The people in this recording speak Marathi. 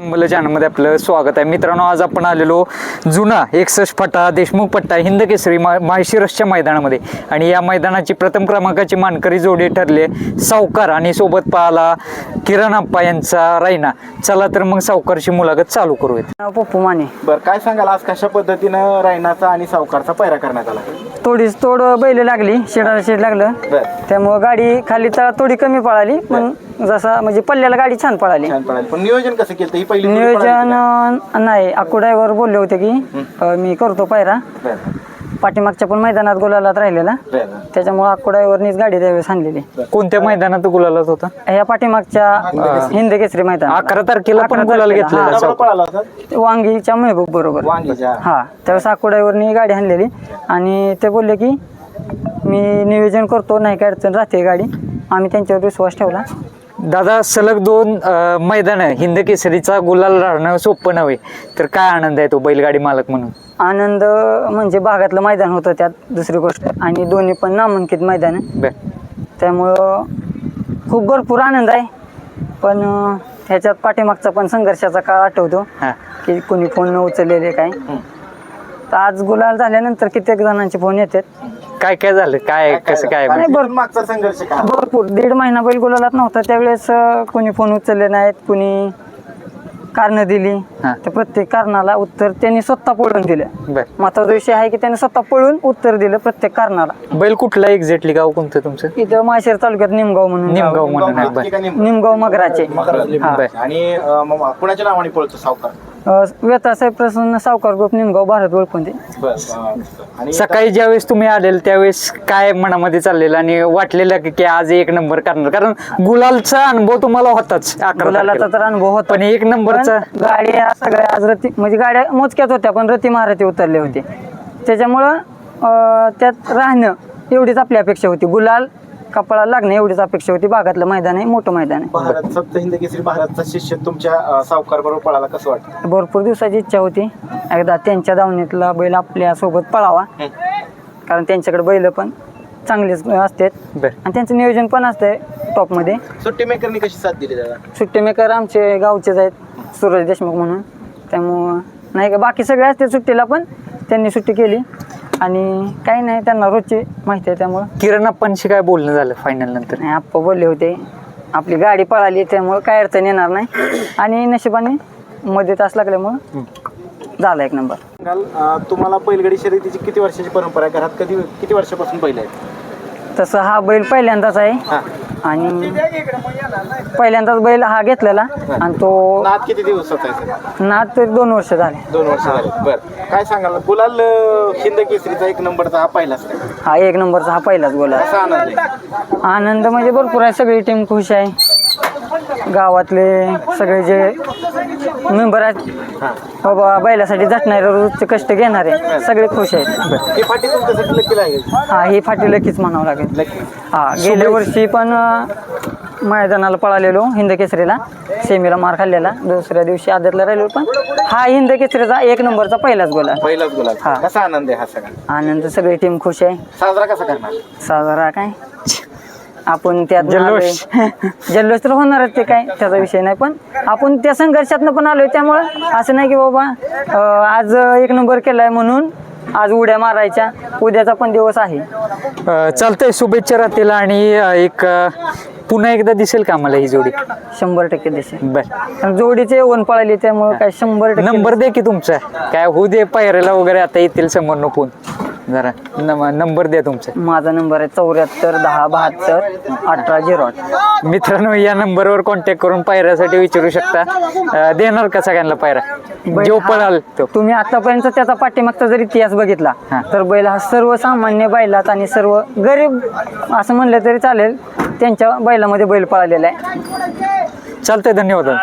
मला चॅनलमध्ये आपलं स्वागत आहे. मित्रांनो आज आपण आलेलो जुना एकसष्ट फटा देशमुख पट्टा हिंद केसरी मा माळशिरसच्या मैदानामध्ये. आणि या मैदानाची प्रथम क्रमांकाची मानकरी जोडी ठरली सावकार आणि सोबत पाहला किरण आप्पा यांचा रायना चला तर मग सावकारची मुलाखत चालू करूयात. नाव पप्पू माने. बर काय सांगाल आज कशा पद्धतीनं रायनाचा आणि सावकारचा पैरा करण्यात आला? थोडीच तोड बैल लागली शेडाला शेड लागलं. त्यामुळं गाडी खाली तर थोडी कमी पळाली पण जसा म्हणजे पल्ल्याला गाडी छान पळाली. छान पण नियोजन कसं केलं ही पहिली जोडी नियोजन अं, नाही अक्कू ड्रायव्हर बोलले होते की अं, मी करतो पायरा? बर. पाठीमागच्या पण मैदानात गोलालात राहिलेला. बर. त्याच्यामुळे अक्कू ड्रायव्हरनीच गाडी त्यावेळेस आणलेली. कोणत्या मैदानात गुलालात होता? ह्या पाठीमागच्या हिंद केसरी. मैदान अकरा तारखेला पण गुलाल तारखेला, घेतलेला हा. कोणाबरोबर सावकार पळाला होता? वांगीच्या महबूब बरोबर. वांगीच्या. हा. त्यावेळेस अक्कू ड्रायव्हरनी गाडी आणलेली. आणि ते बोलले की मी नियोजन करतो नाही काय अडचण राहते गाडी. आम्ही त्यांच्यावर विश्वास ठेवला. दादा सलग दोन मैदान हिंद केसरीचा गुलाल राहणं सोपं नव्हे. तर काय आनंद आहे तो बैलगाडी मालक म्हणून? आनंद म्हणजे भागातलं मैदान होतं त्यात दुसरी गोष्ट. आणि दोन्ही पण नामांकित मैदान आहे. बर. त्यामुळं खूप भरपूर आनंद आहे. पण ह्याच्यात पाठीमागचा पण संघर्षाचा काळ आठवतो. हां. की कोणी फोन न उचललेले काय. तर आज गुलाल झाल्यानंतर कित्येक जणांचे फोन येतात. काय काय झालं? काय कसं काय? मागचा संघर्ष काय? भरपूर. दीड महिना बैल गुलालात नव्हता. त्यावेळेस अं, कोणी फोन उचलले नाहीत कोणी कारणं दिली. हां. तर प्रत्येक कारणाला उत्तर त्यांनी स्वतः पळून दिलं. बर. महत्त्वाचा विषय आहे की त्यांनी स्वतः पळून उत्तर दिलं प्रत्येक कारणाला. बैल कुठला एक्झॅक्टली गाव कोणतं तुमचं? इथं माशेर तालुक्यात निमगाव म्हणून गाव. निमगाव. म्हणून आहे बर. ठिकाणी निमगाव. मगराचे. बर. आणि अं, मग कुणाच्या नावाने पळतो सावकार. अं, व्यथासाहेब प्रसन्न सावकार ग्रुप निमगाव भारत अं, आणि सकाळी ज्यावेळेस तुम्ही आलेल त्यावेळेस काय मनामध्ये चाललेलं आणि वाटलेलं की- की आज एक नंबर करणार? कारण गुलालचा अनुभव तुम्हाला होताच अकरा गुलालाचा तारखेला. तर अनुभव होता. पण एक नंबरचा पण गाड्या सगळ्या आज रती म्हणजे गाड्या मोजक्यात होत्या पण रती महारथी उतरले होते त्याच्यामुळं अं, त्यात राहणं एवढीच आपली अपेक्षा होती. गुलाल कपाळाला लागणं एवढीच अपेक्षा होती. भागातलं मैदान आहे मोठं मैदान आहे. भारत सप्त हिंद केसरी भारतचा शिष्य तुमच्या सावकार बरोबर पळाला कसं वाटतं? भरपूर दिवसाची इच्छा होती. एकदा त्यांच्या दावणीतला बैल आपल्यासोबत पळावा. कारण त्यांच्याकडे बैल पण चांगलेच असतात. बर. आणि त्यांचं नियोजन पण असतंय टॉपमध्ये. सुट्टी मेकरनी कशी साथ दिली दादा? सुट्टी मेकर आमचे गावचेच आहेत सूरज देशमुख म्हणून. त्यामुळं नाही का बाकी सगळे असते सुट्टीला पण. त्यांनी सुट्टी केली. आणि काही नाही त्यांना रोजची माहिती आहे त्यामुळं. किरण अप्पांशी काय बोलणं झालं फायनल नंतर? आणि आप्पा बोलले होते. आपली गाडी पळाली त्यामुळं काय अडचण येणार नाही. आणि नशिबाने मध्ये तास लागल्यामुळं झाला एक नंबर. अं, तुम्हाला बैलगाडी शर्यतीची किती वर्षाची परंपरा आहे? घरात कधी किती वर्षापासून बैल आहे तसं हा बैल पहिल्यांदाच आहे. हा. आणि पहिल्यांदाच बैल हा घेतलेला आणि तो नाद किती दिवसाचा आहे? सर? नाद तरी दोन वर्ष झाले. दोन वर्ष झाले. बर. काय सांगाल? गुलाल अं, हिंद केसरीचा एक नंबरचा हा पहिलाच. हा एक नंबरचा हा पहिलाच गोल आहे. कसा आनंद आहे? आनंद म्हणजे भरपूर आहे. सगळी टीम खुश आहे. गावातले सगळे जे मेंबर आहेत बाबा बैलासाठी झटणारे रोजचे कष्ट घेणारे सगळे खुश आहेत. ही फाटी तुमच्यासाठी लकी लागेल. हा ही फाटी लकीच म्हणावं लागेल. हा गेल्या वर्षी पण अं, मैदानाला पळालेलो हिंद केसरीला सेमीला मार खाल्लेला. दुसऱ्या दिवशी आदतला राहिलो पण हा हिंद केसरीचा एक नंबरचा पहिलाच गोल आहे. पहिलाच गुलाल हा. कसा आनंद आहे हा सगळा? आनंद सगळी टीम खुश आहे. साजरा कसा करणार? साजरा काय? आपण त्यात जल्लोष. जल्लोष तर होणारच ते काय त्याचा विषय नाही. पण आपण त्या संघर्षातनं पण आलोय त्यामुळं असं नाही की बाबा आज एक नंबर केलाय म्हणून आज उड्या मारायच्या उद्याचा पण दिवस आहे. चालतंय शुभेच्छा राहतील आणि एक पुन्हा एकदा दिसेल का मला ही जोडी? शंभर टक्के दिसेल. बर. जोडीचे ओन पळाली त्यामुळे काय शंभर टक्के नंबर दे की तुमचा. काय होऊ दे पायऱ्याला वगैरे आता येतील समोर फोन जरा नम- नंबर द्या तुमचा. माझा नंबर आहे चौऱ्याहत्तर दहा बहात्तर अठरा झिरो आठ. मित्रांनो या नंबरवर कॉन्टॅक्ट करून पायऱ्यासाठी विचारू शकता. अं, देणार का सगळ्यांना पायरा? जो पळाल तो. तुम्ही आतापर्यंत त्याचा पाठीमागचा जर इतिहास बघितला हा. तर बैल हा सर्वसामान्य बैलात आणि सर्व गरीब असं म्हणलं तरी चालेल त्यांच्या बैलामध्ये बैल पळालेला आहे. चालतंय धन्यवाद.